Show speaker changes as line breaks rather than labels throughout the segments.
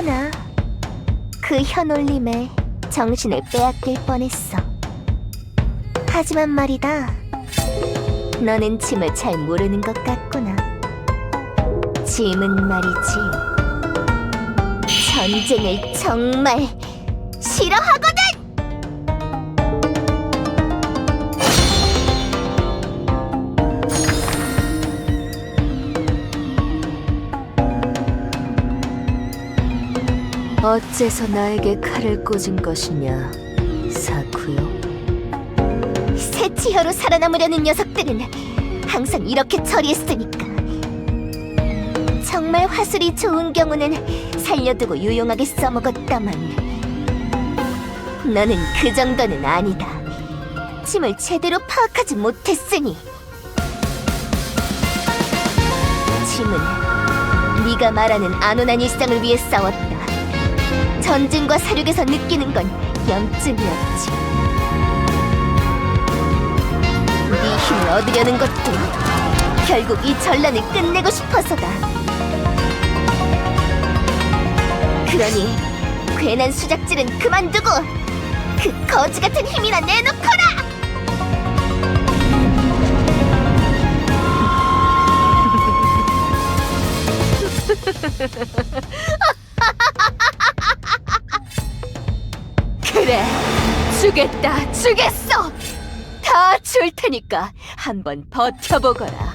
하구나. 그 현올림에 정신을 빼앗길 뻔했어. 하지만 말이다. 너는 짐을 잘 모르는 것 같구나. 짐은 말이지. 전쟁을 정말 싫어하거든!
어째서 나에게 칼을 꽂은 것이냐, 사쿠요?
새치혀로 살아남으려는 녀석들은 항상 이렇게 처리했으니까. 정말 화술이 좋은 경우는 살려두고 유용하게 써먹었다만 너는 그 정도는 아니다. 짐을 제대로 파악하지 못했으니 짐은 네가 말하는 안온한 일상을 위해 싸웠다. 전쟁과 사륙에서 느끼는 건 염증이었지. 네 힘을 얻으려는 것도 결국 이 전란을 끝내고 싶어서다. 그러니 괜한 수작질은 그만두고 그 거지 같은 힘이나 내놓거라.
그래, 주겠다, 주겠어! 다 줄 테니까 한번 버텨보거라.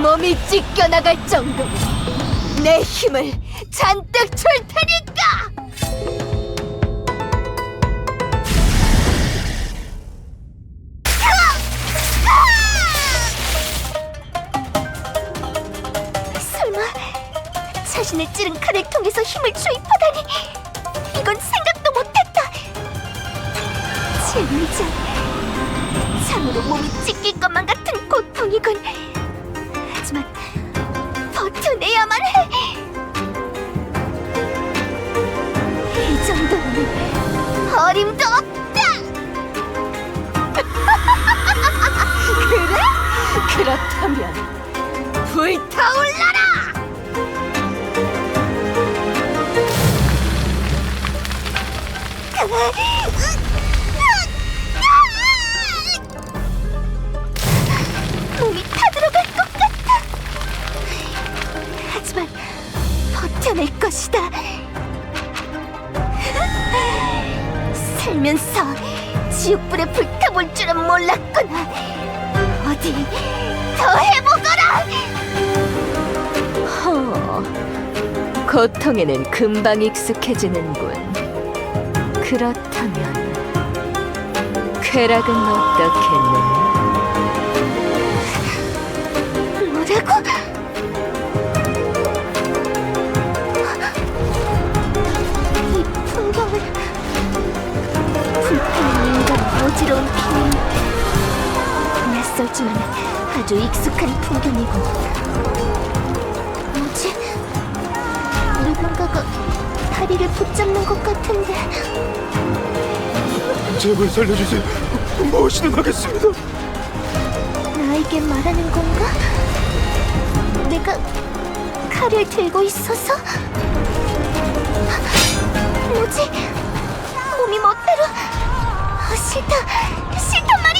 몸이 찢겨나갈 정도로 내 힘을 잔뜩 줄 테니까!
설마 자신을 찌른 칼을 통해서 힘을 주입하다니 젠장, 참으로 몸이 찢길 것만 같은 고통이군. 하지만 버텨내야만 해. 이 정도는 어림도 없다.
그래? 그렇다면 불타올라라!
지옥불에 불타볼 줄은 몰랐구나. 어디 더 해보거라.
허, 고통에는 금방 익숙해지는군. 그렇다면 쾌락은 어떻겠느냐?
아주 익숙한 풍경이고 뭐지? 누군가가 다리를 붙잡는 것 같은데
제발 살려주세요. 무엇이든 하겠습니다.
나에게 말하는 건가? 내가 칼을 들고 있어서? 뭐지? 몸이 멋대로 아, 싫다 싫단 말이다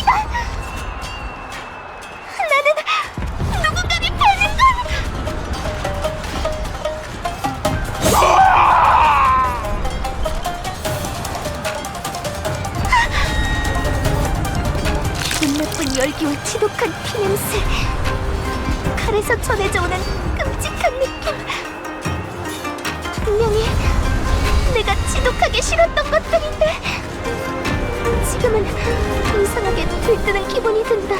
지독하게 싫었던 것들인데 지금은 이상하게 들뜨는 기분이 든다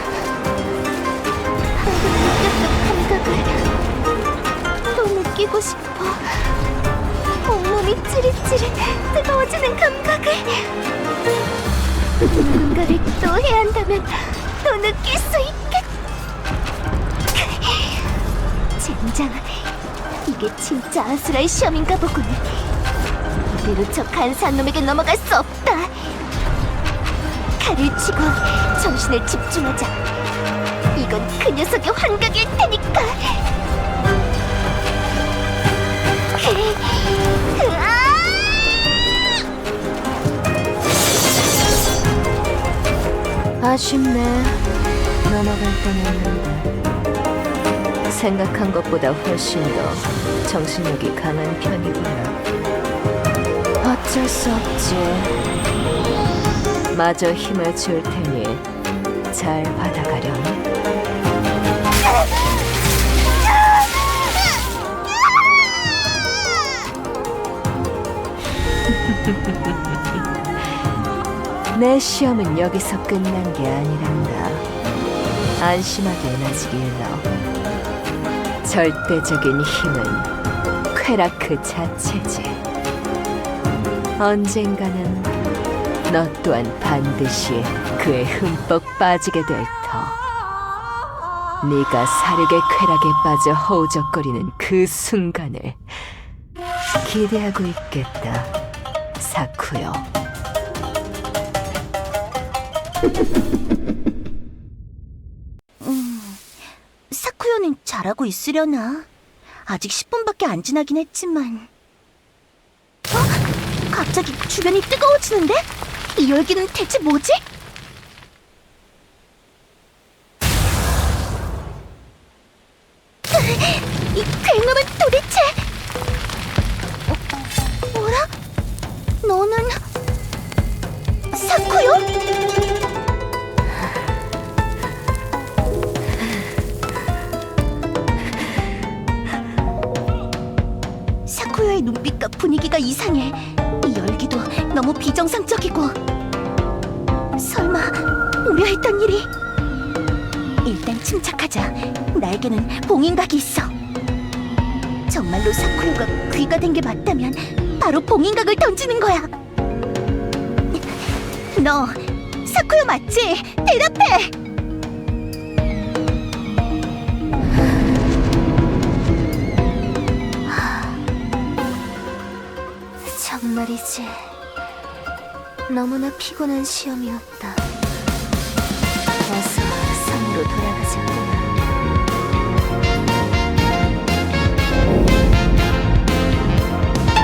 방금 느꼈던 감각을 또 느끼고 싶어 온몸이 찌릿찌릿 뜨거워지는 감각을 누군가를 또 해야 한다면 또 느낄 수 있겠. 젠장, 이게 진짜 아수라의 시험인가 보군. 그리고 저 간사놈에게 넘어갈 수 없다. 칼을 치고 정신을 집중하자. 이건 그 녀석의 환각일 테니까. 아쉽네. 넘어갈 뻔했는데. 생각한 것보다 훨씬 더 정신력이 강한 편이구나. 어쩔 수 없지. 마저 힘을 줄 테니 잘 받아가렴. 내 시험은 여기서 끝난 게 아니란다. 안심하게 아직 일러. 절대적인 힘은 쾌락 그 자체지. 언젠가는 너 또한 반드시 그에 흠뻑 빠지게 될 터. 네가 사륙의 쾌락에 빠져 허우적거리는 그 순간을 기대하고 있겠다, 사쿠요.
사쿠요는 잘하고 있으려나? 아직 10분밖에 안 지나긴 했지만. 어? 갑자기 주변이 뜨거워지는데? 이 열기는 대체 뭐지? 비정상적이고. 설마 우려했던 일이? 일단 침착하자. 나에게는 봉인각이 있어. 정말로 사쿠요가 귀가 된 게 맞다면 바로 봉인각을 던지는 거야. 너 사쿠요 맞지? 대답해. 정말이지. 너무나 피곤한 시험이었다. 어서 섬으로 돌아가자꾸나.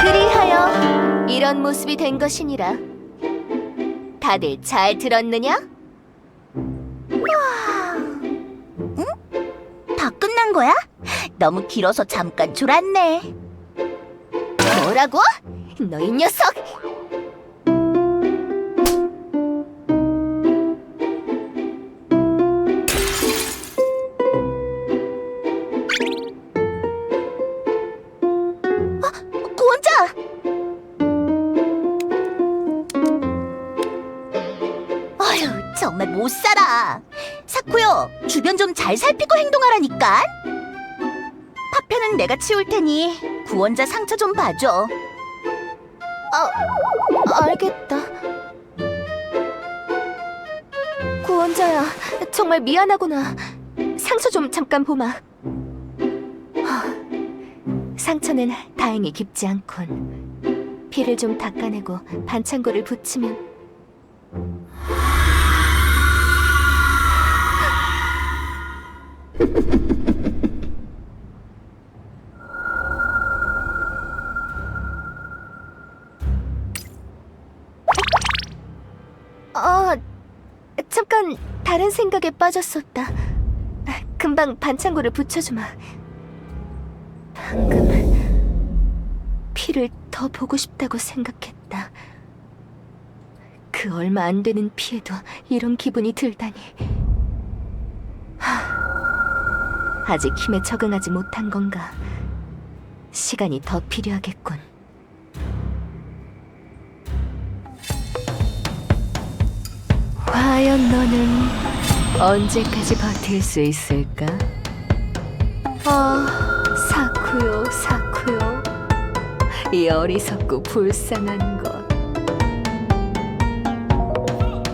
그리하여 이런 모습이 된 것이니라. 다들 잘 들었느냐? 응? 다 끝난 거야? 너무 길어서 잠깐 졸았네. 뭐라고? 너이 녀석! 주변 좀 잘 살피고 행동하라니까. 파편은 내가 치울 테니 구원자 상처 좀 봐줘. 아, 알겠다. 구원자야, 정말 미안하구나. 상처 좀 잠깐 보마. 하, 상처는 다행히 깊지 않군. 피를 좀 닦아내고 반창고를 붙이면 생각에 빠졌었다. 금방 반창고를 붙여주마. 방금 피를 더 보고 싶다고 생각했다. 그 얼마 안 되는 피에도 이런 기분이 들다니. 하, 아직 힘에 적응하지 못한 건가? 시간이 더 필요하겠군. 과연 너는 언제까지 버틸 수 있을까? 아, 사쿠요, 사쿠요. 이 어리석고 불쌍한 것.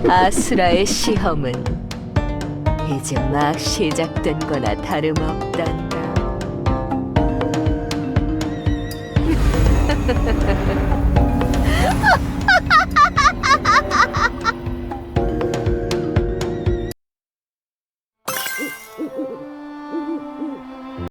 아수라의 시험은 이제 막 시작된 거나 다름없단다.